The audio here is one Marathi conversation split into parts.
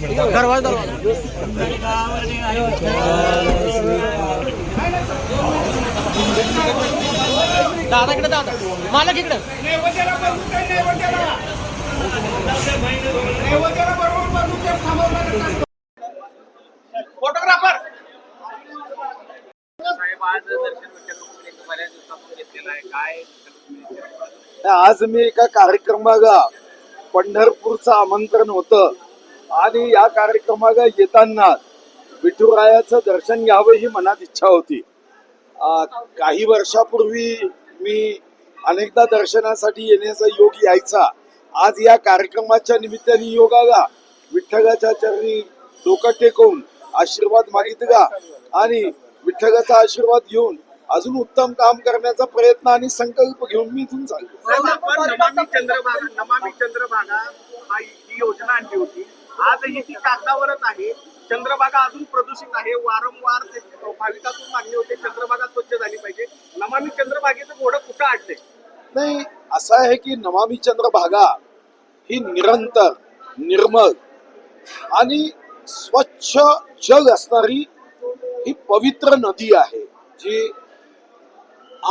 दरवाजा दरवाजा. दादा इकडे दादा. मालक इकडे. फोटोग्राफर आज मी एका कार्यक्रमाला पंढरपूरचं आमंत्रण होतं. आणि या कार्यक्रमाला येताना विठुरायाचं दर्शन घ्यावं ही मनात इच्छा होती. आ, काही वर्षापूर्वी मी अनेकदा दर्शनासाठी येण्याचा योग यायचा. आज या कार्यक्रमाच्या निमित्ताने योगाला विठ्ठलाच्या चरणी डोकं टेकवून आशीर्वाद मागितला आणि विठ्ठलाचा आशीर्वाद घेऊन अजून उत्तम काम करण्याचा प्रयत्न आणि संकल्प घेऊन मी इथून चालतो ही योजना आणली होती. आजही ती कागदावरच आहे. चंद्रभागा अजून प्रदूषित आहे. वारंवार ते भाविकातून मागणी होते. चंद्रभागा स्वच्छ झाली पाहिजे. नमामी चंद्रभागेचं घोडं कुठं आणलंय नाही असं आहे की नमामी चंद्रभागा ही निरंतर निर्मल आणि स्वच्छ जग असणारी ही पवित्र नदी आहे जी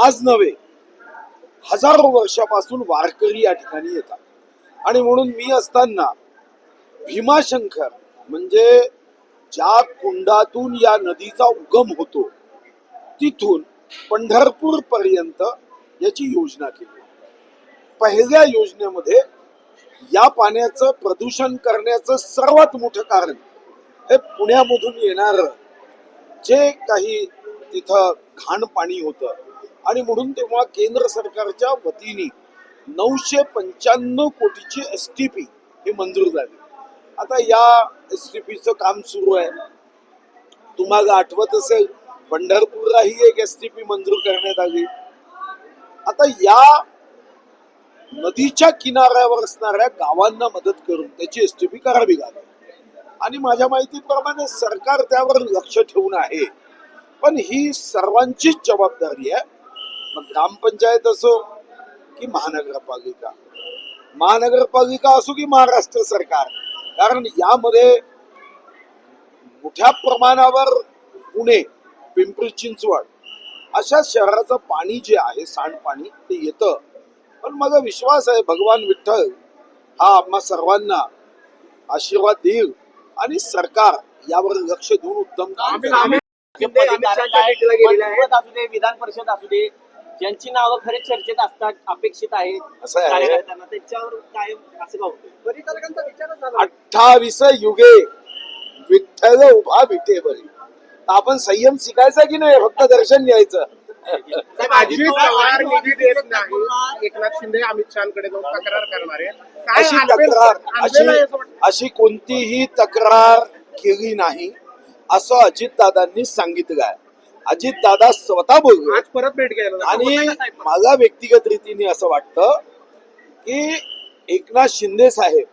आज नव्हे हजारो वर्षापासून वारकरी या ठिकाणी येतात. आणि म्हणून मी असताना भीमाशंकर म्हणजे ज्या कुंडातून या नदीचा उगम होतो तिथून पंढरपूर पर्यंत याची योजना केली. पहिल्या योजनेमध्ये या पाण्याचं प्रदूषण करण्याचं सर्वात मोठं कारण हे पुण्यामधून येणार जे काही तिथं घाण पाणी होतं. आणि म्हणून तेव्हा केंद्र सरकारच्या वतीने नऊशे पंच्याण्णव कोटीची एस टी पी ही मंजूर झाली. आता या एस टी पीचं काम सुरू आहे. तुम्हाला आठवत असेल पंढरपूरलाही एक एस टी पी मंजूर करण्यात आली. आता या नदीच्या किनाऱ्यावर असणाऱ्या गावांना मदत करून त्याची एस टी पी करावी लागेल. आणि माझ्या माहितीप्रमाणे सरकार त्यावर लक्ष ठेवून आहे. पण ही सर्वांचीच जबाबदारी आहे. मग ग्रामपंचायत असो की महानगरपालिका महानगरपालिका असो की महाराष्ट्र सरकार कारण यामध्ये मोठ्या प्रमाणावर पुणे पिंपरी चिंचवड अशा शहराचं पाणी जे आहे सांडपाणी ते येतं पण माझा विश्वास आहे भगवान विठ्ठल हा आम्हा सर्वांना आशीर्वाद देईल आणि सरकार यावर लक्ष देऊन उत्तम काम विधान परिषद असू दे ज्यांची नावं खरे चर्चेत असतात अपेक्षित आहेत असं आहे. कार्यकर्त्यांना त्यांच्यावर काय असं का होतं परिचारकांचा विचारच झाला. अठ्ठावीस युगे विठ्ठल उभा विठेवरी आपण संयम शिकायचा की नाही? फक्त दर्शन घ्यायचं. अजित पवार निधी देत नाही. एकनाथ शिंदे अमित शहाकडे जाऊन तक्रार करणार आहे काय अशी तक्रार अशी असं वाटतं? अशी कोणतीही तक्रार केली नाही असं अजितदादांनी सांगितलं आहे. अजितदादा स्वतः बोलले आज परत भेट घ्यायला. आणि मला व्यक्तिगत रीतीने असं वाटतं की एकनाथ शिंदे साहेब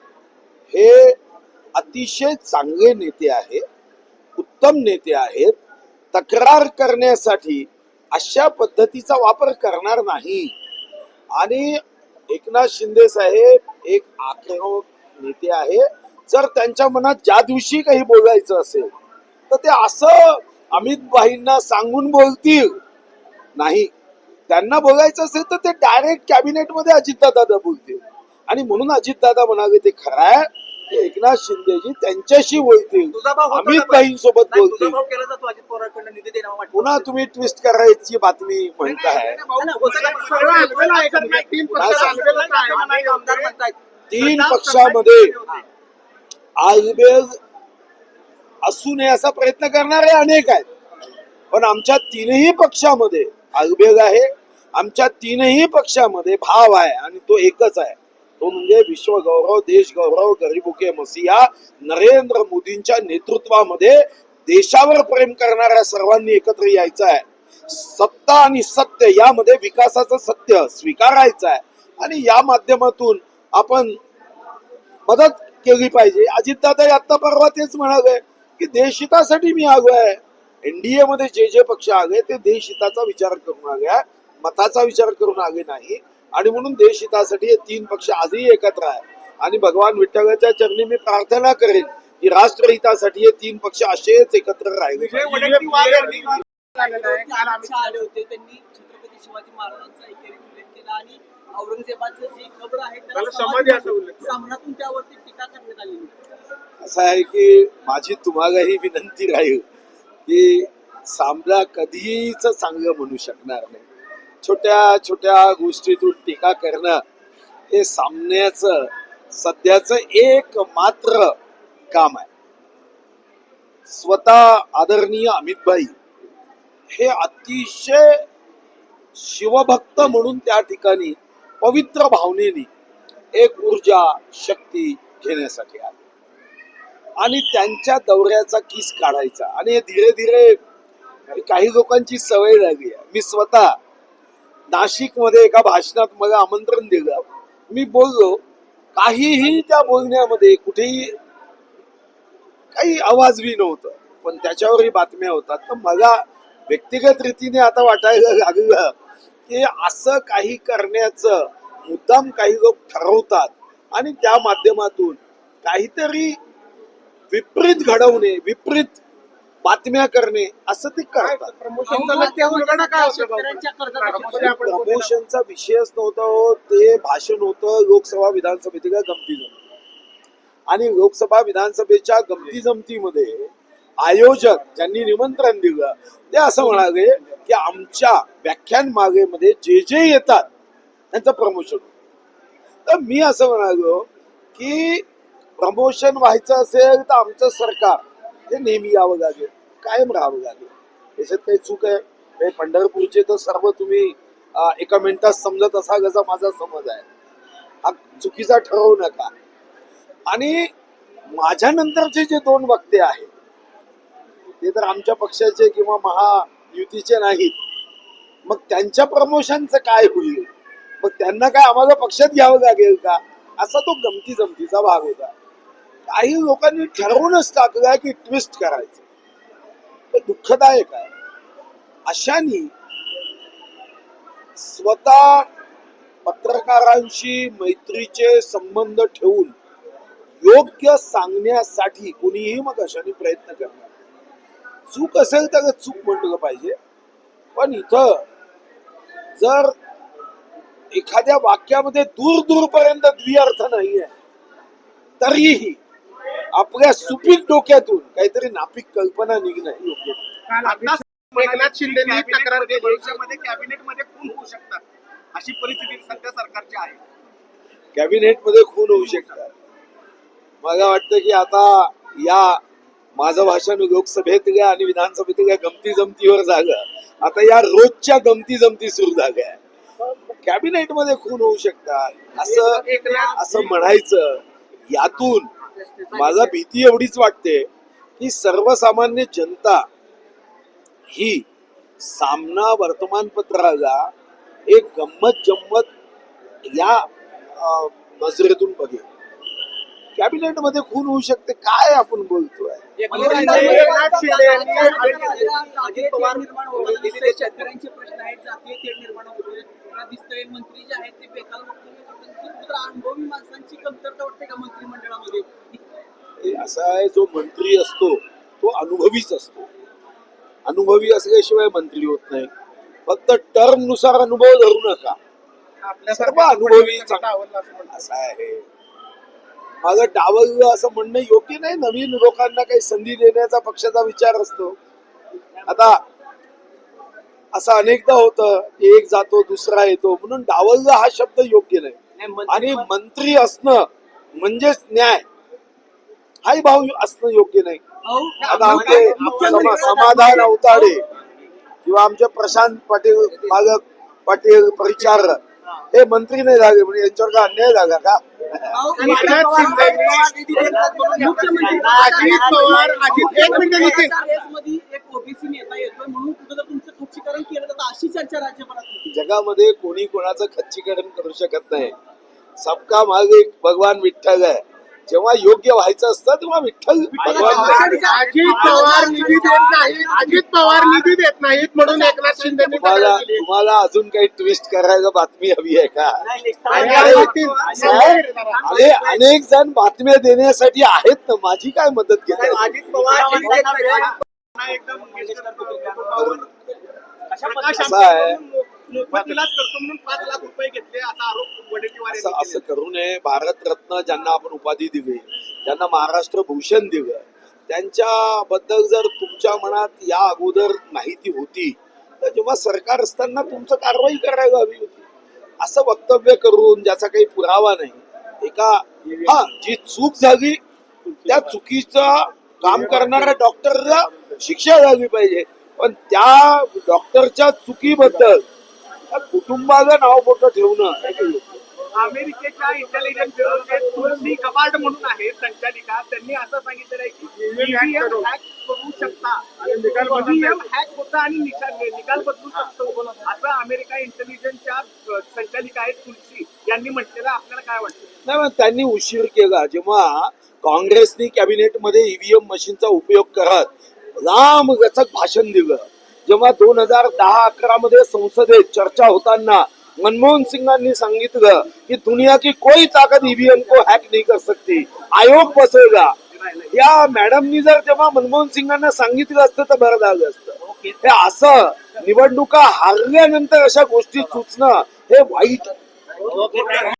हे अतिशय चांगले नेते आहेत उत्तम नेते आहेत. तक्रार करण्यासाठी अशा पद्धतीचा वापर करणार नाही. आणि एकनाथ शिंदे साहेब एक आक्रमक नेते आहे. जर त्यांच्या मनात ज्या दिवशी काही बोलायचं असेल तर ते असं अमित भाईंना सांगून बोलतील नाही त्यांना बोलायचं असेल तर ते डायरेक्ट कॅबिनेटमध्ये अजितदादा बोलतील आणि म्हणून अजितदादा म्हणाले ते खरं आहे की एकनाथ शिंदेजी त्यांच्याशी बोलतील अमित? भाईंसोबत बोलतील. पुन्हा तुम्ही ट्विस्ट करायची बातमी म्हणताय? तीन पक्षामध्ये आयुर्वेद असू नये असा प्रयत्न करणारे अनेक आहेत. पण आमच्या तीनही पक्षामध्ये आयुर्वेद आहे. आमच्या तीनही पक्षामध्ये भाव आहे आणि तो एकच आहे. तो म्हणजे विश्वगौरव देशगौरव गरीबुके मसिया नरेंद्र मोदींच्या नेतृत्वामध्ये देशावर प्रेम करणाऱ्या सर्वांनी एकत्र यायचं आहे. सत्ता आणि सत्य यामध्ये विकासाचं सत्य स्वीकारायचं आहे. आणि या माध्यमातून आपण मदत केली पाहिजे. अजितदादा आत्ता परवा तेच म्हणाले की देशहितासाठी मी आलो आहे. एनडीए मध्ये जे जे पक्ष आले ते देशहिताचा विचार करून आले आहे मताचा विचार करून आले नाही. आणि म्हणून देशहितासाठी हे तीन पक्ष आजही एकत्र आहे. आणि भगवान विठ्ठलाच्या चरणी मी प्रार्थना करेन की राष्ट्रहितासाठी हे तीन पक्ष असेच एकत्र राहिले होते त्यांनी छत्रपती शिवाजी महाराजांचा एकेरी उल्लेख केला आणि औरंगजेबाचं जी खबर आहे त्याला त्याला समाधी समाधी असा उल्लेख केला. सामनातून त्यावरती टीका करण्यात आलेली आहे. असं आहे की माझी तुम्हालाही विनंती राहील की सामना कधीच चांगलं म्हणू शकणार नाही छोट्या छोट्या गोष्टीतून टीका करणं हे सामन्याचं सध्याचं एक मात्र काम आहे स्वतः आदरणीय अमितभाई हे अतिशय शिवभक्त म्हणून त्या ठिकाणी पवित्र भावनेने एक ऊर्जा शक्ती घेण्यासाठी आले. आणि त्यांच्या दौऱ्याचा किस काढायचा. आणि हे धीरे धीरे काही लोकांची सवय लागली आहे. मी स्वतः नाशिकमध्ये एका भाषणात मला आमंत्रण दिलं. मी बोललो काहीही त्या बोलण्यामध्ये कुठेही काही आवाजवी नव्हतं पण त्याच्यावरही बातम्या होतात. तर मला व्यक्तिगत रीतीने आता वाटायला लागलं की असं काही करण्याचं मुद्दाम काही लोक ठरवतात आणि त्या माध्यमातून काहीतरी विपरीत घडवणे विपरीत बातम्या करणे असं ते करतात. प्रमोशनचा विषयच नव्हता हो ते भाषण होतं लोकसभा विधानसभेच्या गमती जमती आणि लोकसभा विधानसभेच्या गमती जमतीमध्ये आयोजक ज्यांनी निमंत्रण दिलं ते असं म्हणाले की आमच्या व्याख्यान मागेमध्ये जे जे येतात त्यांचं प्रमोशन होतं. तर मी असं म्हणालो की प्रमोशन व्हायचं असेल तर आमचं सरकार हे नेहमी यावं लागेल कायम राहावं लागेल. त्याच्यात काही चूक आहे. पंढरपूरचे तर सर्व तुम्ही एका मिनिटात समजत असाल असा माझा समज आहे. हा चुकीचा ठरवू नका. आणि माझ्यानंतरचे जे दोन वक्ते आहेत ते तर आमच्या पक्षाचे किंवा महायुतीचे नाहीत. मग त्यांच्या प्रमोशनचं काय होईल? मग त्यांना काय आम्हाला पक्षात घ्यावं लागेल का? असा तो गमती जमतीचा भाग होता. काही लोकांनी ठरवूनच टाकलं की ट्विस्ट करायचं. ते दुःखदायक आहे. अशानी स्वतः पत्रकारांशी मैत्रीचे संबंध ठेवून योग्य सांगण्यासाठी कुणीही मग अशाने प्रयत्न करणार. चूक असेल तर चूक म्हटलं पाहिजे. पण इथं जर एखाद्या वाक्यामध्ये दूर दूरपर्यंत द्विअर्थ नाहीये तरीही आपल्या सुपीक डोक्यातून काहीतरी नापीक कल्पना निघणं हे योग्य नाही. काल आता एकनाथ शिंदेनी तक्रार केली. भविष्यामध्ये कॅबिनेटमध्ये खून होऊ शकतात. अशी परिस्थिती सध्या सरकारची आहे. कॅबिनेटमध्ये खून होऊ शकतात. मला वाटतं की आता या माझं भाषण लोकसभेत घ्या आणि विधानसभेत विधानसभेतल्या गमती जमतीवर झालं. आता या रोजच्या गमती जमती सुरू झाल्या. कॅबिनेटमध्ये खून होऊ शकतात. असं असं म्हणायचं. यातून माझा भीती एवढीच वाटते की सर्वसामान्य जनता ही सामना वर्तमानपत्राला एक गंमत जम्मत या नजरेतून बघेल. कॅबिनेटमध्ये खून होऊ शकते काय आपण बोलतोय? पवार निर्माण होताना दिसतंय. शेतकऱ्यांचे प्रश्न आहेत जातीय तेढ निर्माण होतोय मला दिसतंय मंत्री जे आहेत ते बेकाल वक्तव्य करतात. तर अनुभवी माणसांची कमतरता वाटते का मंत्रिमंडळामध्ये? हे असा आहे जो मंत्री असतो तो अनुभवीच असतो. अनुभवी असल्याशिवाय मंत्री होत नाही. फक्त टर्मनुसार अनुभव धरू नका. आपल्या सर्व अनुभवी चांगला. असं आहे. माझं डावललं असं म्हणणं योग्य नाही. नवीन लोकांना काही संधी देण्याचा पक्षाचा विचार असतो. आता असं अनेकदा होतं की एक जातो दुसरा येतो. म्हणून डावललं हा शब्द योग्य नाही. आणि मंत्री असणं म्हणजेच न्याय. हाही भाव असणं योग्य नाही. आता आमचे समाधान अवताडे किंवा आमचे प्रशांत पाटील मालक पाटील परिचार हे मंत्री नाही झाले म्हणजे यांच्यावर काय अन्याय झाला का? एकनाथ अजित पवार अजित एक मिनिट नितीन. रेसमध्ये एक ओबीसी नेता येतोय म्हणून कुठं तुमचं खच्चीकरण केलं जातं अशी चर्चा राज्यभरात होती. जगामध्ये कोणी कोणाचं खच्चीकरण करू शकत नाही. सबका माग एक भगवान विठ्ठल आहे. जेव्हा योग्य व्हायचं असतं तेव्हा विठ्ठल अजित पवार निधी देत नाहीत अजित पवार निधी देत नाहीत म्हणून एकनाथ शिंदे तुम्हाला तुम्हाला अजून काही ट्विस्ट करायला बातमी हवी आहे का अरे अनेक जण बातम्या देण्यासाठी आहेत ना माझी काय मदत घेत अजित पवार पुन्हा एकदा मंगेशकर कुटुंबावर प्रकाश असं आहे. आंबेडकरांनी मो- मोफत इलाज करतो म्हणून पाच लाख रुपये घेतले. असा आरोप वडेट्टीवार. करू नये. भारतरत्न ज्यांना आपण उपाधी दिली ज्यांना महाराष्ट्र भूषण दिलं त्यांच्याबद्दल जर तुमच्या मनात या अगोदर माहिती होती तर जेव्हा सरकार असताना तुमचं कारवाई करायला हवी होती. असं वक्तव्य करून ज्याचा काही पुरावा नाही एका हा जी चूक झाली त्या चुकीचं काम करणाऱ्या डॉक्टरला शिक्षा झाली पाहिजे. पण त्या डॉक्टरच्या चुकीबद्दल त्या कुटुंबाला नाव मोठं ठेवणं. अमेरिकेच्या इंटेलिजन्स ब्युरोचे तुलसी कबाड म्हणून आहे संचालिका. त्यांनी असं सांगितलेलं आहे की ईव्हीएम हॅक करू. शकता. ईव्हीएम हॅक होता आणि निकाल निकाल बदलू शकतो. असं अमेरिका इंटेलिजन्सच्या संचालिका आहेत तुलसी. यांनी म्हटलेलं. आपल्याला काय वाटतं? नाही त्यांनी उशीर केला जेव्हा काँग्रेसनी कॅबिनेटमध्ये ईव्हीएम मशीनचा उपयोग करत लांब गचक भाषण दिलं. जेव्हा दोन हजार दहा अकरा मध्ये संसदेत चर्चा होताना मनमोहन सिंगांनी सांगितलं की दुनिया की कोई ताकद ईव्हीएम को हॅक नाही कर सकती. आयोग बसवला. या मॅडमनी जर जेव्हा मनमोहन सिंगांना सांगितलं असतं तर बरं झालं असतं. हे असं निवडणुका हारल्यानंतर अशा गोष्टी सुचणं हे वाईट.